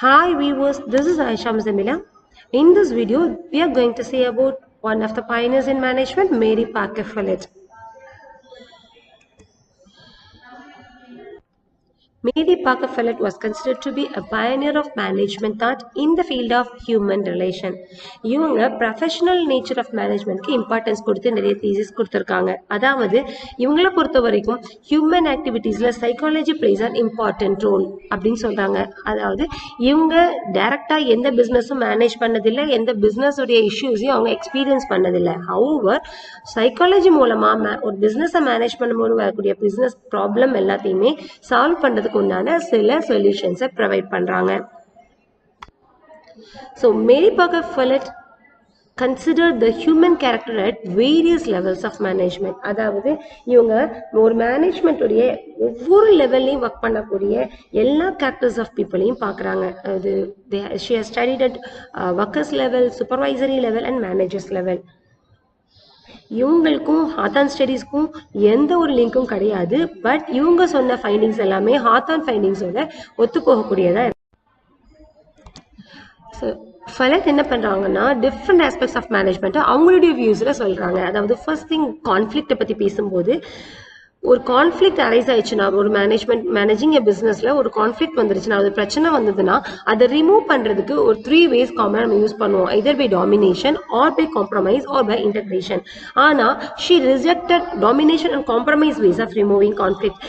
Hi viewers, this is Aisha Mzamila. In this video, we are going to see about one of the pioneers in management, Mary Parker Follett. Mary Parker Follett was considered to be a pioneer of management thought in the field of human relation. இவங்க professional nature of மேனேஜ்மெண்ட்க்கு importance கொடுத்து நிறைய thesis கொடுத்துருக்காங்க. அதாவது இவங்கள பொறுத்த வரைக்கும் human ஆக்டிவிட்டீஸில் psychology plays an important role அப்படின்னு சொல்றாங்க. அதாவது இவங்க டைரக்டா எந்த பிஸ்னஸும் மேனேஜ் பண்ணதில்லை எந்த பிசினஸ் இஷ்யூஸையும் அவங்க எக்ஸ்பீரியன்ஸ் பண்ணதில்லை. ஹவுவர் சைக்காலஜி மூலமாக ma- ஒரு பிஸ்னஸை மேனேஜ் பண்ணும்போது வரக்கூடிய பிஸ்னஸ் ப்ராப்ளம் எல்லாத்தையுமே சால்வ் பண்றதுக்கு உண்டான சில சொல்யூஷன்ஸை ப்ரொவைட் பண்றாங்க. So Mary Parker Follett consider the human character at various levels of management அதாவது இவங்க ஒரு மேனேஜ்மெண்ட்டுடைய ஒவ்வொரு லெவல்லையும் ஒர்க் பண்ணக்கூடிய எல்லா கேரக்டர்ஸ் ஆஃப் பீப்புளையும் பார்க்குறாங்க. அது she studied at workers level supervisory level and managers level இவங்களுக்கும் ஹாத்தான் ஸ்டடீஸ்க்கும் எந்த ஒரு லிங்க்கும் கிடையாது. பட் இவங்க சொன்ன ஃபைண்டிங்ஸ் எல்லாமே ஹாத்தான் ஃபைண்டிங்ஸோட ஒத்துப்போகக்கூடியதாக ஸோ ஃபலத் என்ன பண்ணுறாங்கன்னா டிஃப்ரெண்ட் ஆஸ்பெக்ட்ஸ் ஆஃப் மேனேஜ்மெண்ட்டை அவங்களுடைய வியூஸில் சொல்கிறாங்க அதாவது ஃபர்ஸ்ட் திங் கான்ஃப்ளிக்ட்டை பற்றி பேசும்போது ஒரு கான்ஃப்ளிக்ட் அரைஸ் ஆயிடுச்சுன்னா ஒரு மேனேஜ்மெண்ட் மேனேஜிங் எ பிஸ்னஸில் ஒரு கான்ஃப்ளிக்ட் வந்துருச்சுன்னா அது பிரச்சனை வந்ததுன்னா அதை ரிமூவ் பண்ணுறதுக்கு ஒரு த்ரீ வேஸ் காமனாக நம்ம யூஸ் பண்ணுவோம். Either by domination or by compromise or by integration ஆனால் she rejected domination and compromise ways of removing conflict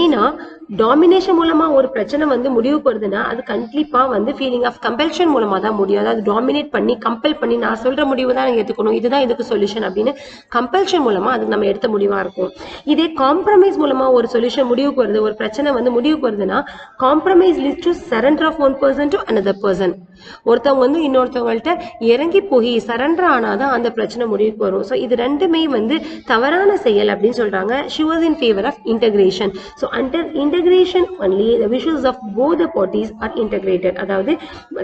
ஏன்னா டாமினேஷன் மூலமா ஒரு பிரச்சனை வந்து முடிவுக்கு வருதுன்னா அது கண்டிப்பா வந்து ஃபீலிங் ஆஃப் கம்பல்ஷன் மூலமா தான் முடியும். அதாவது டாமினேட் பண்ணி கம்பல் பண்ணி நான் சொல்ற முடிவு தான் நீங்க எடுத்துக்கணும் இதுதான் இதுக்கு சொல்யூஷன் அப்படின்னு கம்பல்ஷன் மூலமா அதுக்கு நம்ம எடுத்த முடிவா இருக்கும். இதே காம்ப்ரமைஸ் மூலமா ஒரு சொல்யூஷன் முடிவுக்கு வருது ஒரு பிரச்சனை வந்து முடிவுக்கு வருதுன்னா compromise list to surrender of one person to another person ஒருத்தவங்க வந்து இன்னொருத்தவங்கள்ட்ட இறங்கி போய் சரண்டர் ஆனாதான் அந்த பிரச்சனை முடிவுக்கு வரும். ஸோ இது ரெண்டுமே வந்து தவறான செயல் அப்படின்னு சொல்றாங்க. She was in favour of integration so under integration only the wishes of both the parties are integrated அதாவது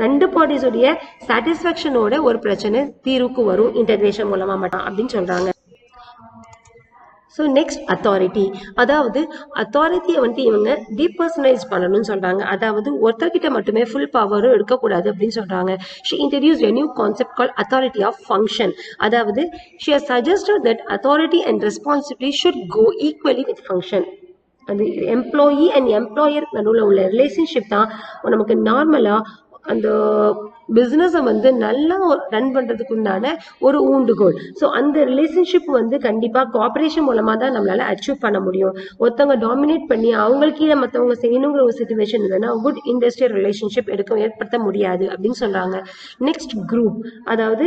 ரெண்டு பார்ட்டிஸ் உடைய சாட்டிஸ்ஃபேக்ஷனோட ஒரு பிரச்சனை தீர்வுக்கு வரும். இன்டகிரேஷன் மூலமா மட்டும் அப்படின்னு சொல்றாங்க. ஸோ நெக்ஸ்ட் அத்தாரிட்டி அதாவது அத்தாரிட்டியை வந்துட்டு இவங்க டீபர்சனலைஸ் பண்ணணும்னு சொல்கிறாங்க அதாவது ஒருத்தர்கிட்ட மட்டுமே ஃபுல் பவரும் இருக்கக்கூடாது அப்படின்னு சொல்கிறாங்க she introduce a new concept call authority of function அதாவது she has suggested that authority and responsibility should go equally with function அது எம்ப்ளாயி அண்ட் எம்ப்ளாயர் நடுவில் உள்ள ரிலேஷன்ஷிப் தான். நமக்கு நார்மலாக அந்த பிஸ்னஸை வந்து நல்லா ரன் பண்ணுறதுக்கு உண்டான ஒரு ஊண்டுகோல் ஸோ அந்த ரிலேஷன்ஷிப் வந்து கண்டிப்பாக கோஆப்ரேஷன் மூலமாக தான் நம்மளால் அச்சீவ் பண்ண முடியும். ஒருத்தவங்க டாமினேட் பண்ணி அவங்களுக்கு கீழே மற்றவங்க செய்யணுங்கிற ஒரு சுச்சுவேஷன் இல்லைன்னா குட் இண்டஸ்ட்ரியல் ரிலேஷன்ஷிப் எடுக்க ஏற்படுத்த முடியாது அப்படின்னு சொல்கிறாங்க நெக்ஸ்ட் குரூப் அதாவது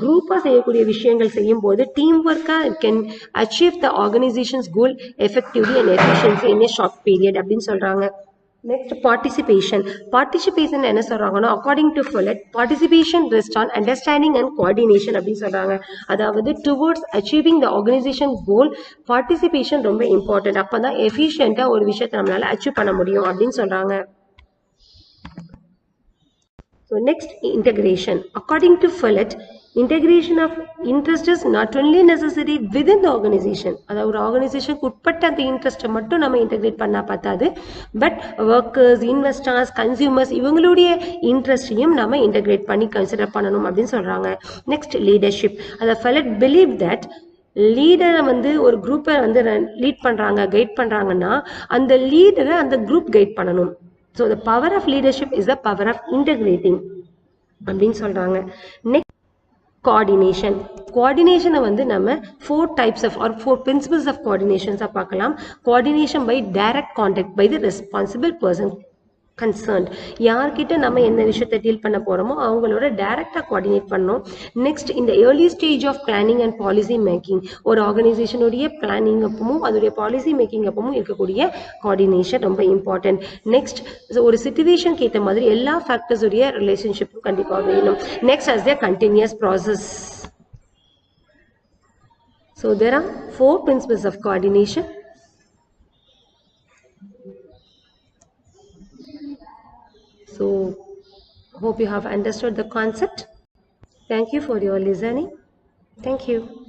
குரூப்பாக செய்யக்கூடிய விஷயங்கள் செய்யும் போது டீம் ஒர்க்காக can achieve the organisations goal effectively and efficiency in a short period அப்படின்னு சொல்கிறாங்க நெக்ஸ்ட் பார்ட்டிசிபேஷன் பார்ட்டிசிபேஷன் என்ன சொல்கிறாங்கன்னா according to Follett participation rest on understanding and coordination அப்படின்னு சொல்கிறாங்க அதாவது towards achieving the organisation goal participation ரொம்ப important அப்பதான் எஃபிஷியண்ட்டாக ஒரு விஷயத்தை நம்மளால் அச்சீவ் பண்ண முடியும் அப்படின்னு சொல்கிறாங்க so next integration. According to Follett integration of interest not only necessary with in the organisation அதாவது ஒரு ஆர்கனைசேஷனுக்கு உட்பட்ட அந்த இன்ட்ரெஸ்ட்டை மட்டும் நம்ம இன்டெகிரேட் பண்ணா பார்த்தாது பட் ஒர்க்கர்ஸ் இன்வெஸ்டர்ஸ் கன்சியூமர்ஸ் இவங்களுடைய இன்ட்ரெஸ்டையும் நம்ம இன்டெகிரேட் பண்ணி கன்சிடர் பண்ணணும் அப்படின்னு சொல்றாங்க. நெக்ஸ்ட் லீடர்ஷிப் அதை ஃபெலட் பிலீவ் தட் லீடரை வந்து ஒரு குரூப்பை வந்து லீட் பண்ணுறாங்க கைட் பண்ணுறாங்கன்னா அந்த லீடரை அந்த குரூப் கைட் பண்ணணும். So the power of leadership is the power of integrating அப்படின்னு சொல்கிறாங்க நெக்ஸ்ட் கோஆர்டினேஷன் கோஆர்டினேஷனை வந்து நம்ம four types of or four principles of கோஆர்டினேஷன்ஸாக பார்க்கலாம். Coordination by direct contact by the responsible person concerned யார்கிட்ட நம்ம எந்த விஷயத்தை டீல் பண்ண போகிறோமோ அவங்களோட டேரெக்டாக கோஆர்டினேட் பண்ணோம். நெக்ஸ்ட் இந்த early stage of planning and policy making ஒரு ஆர்கனைசேஷனுடைய பிளானிங் அப்பவும் அதோடைய பாலிசி மேக்கிங் அப்பவும் இருக்கக்கூடிய கோஆர்டினேஷன் ரொம்ப இம்பார்ட்டன்ட் நெக்ஸ்ட் ஒரு சுச்சுவேஷனுக்கு ஏற்ற மாதிரி எல்லா ஃபேக்டர்ஸுடைய ரிலேஷன்ஷிப்பும் கண்டிப்பாக வேணும். Next as a continuous process so there are four principles of coordination So hope you have understood the concept. Thank you for your listening. Thank you.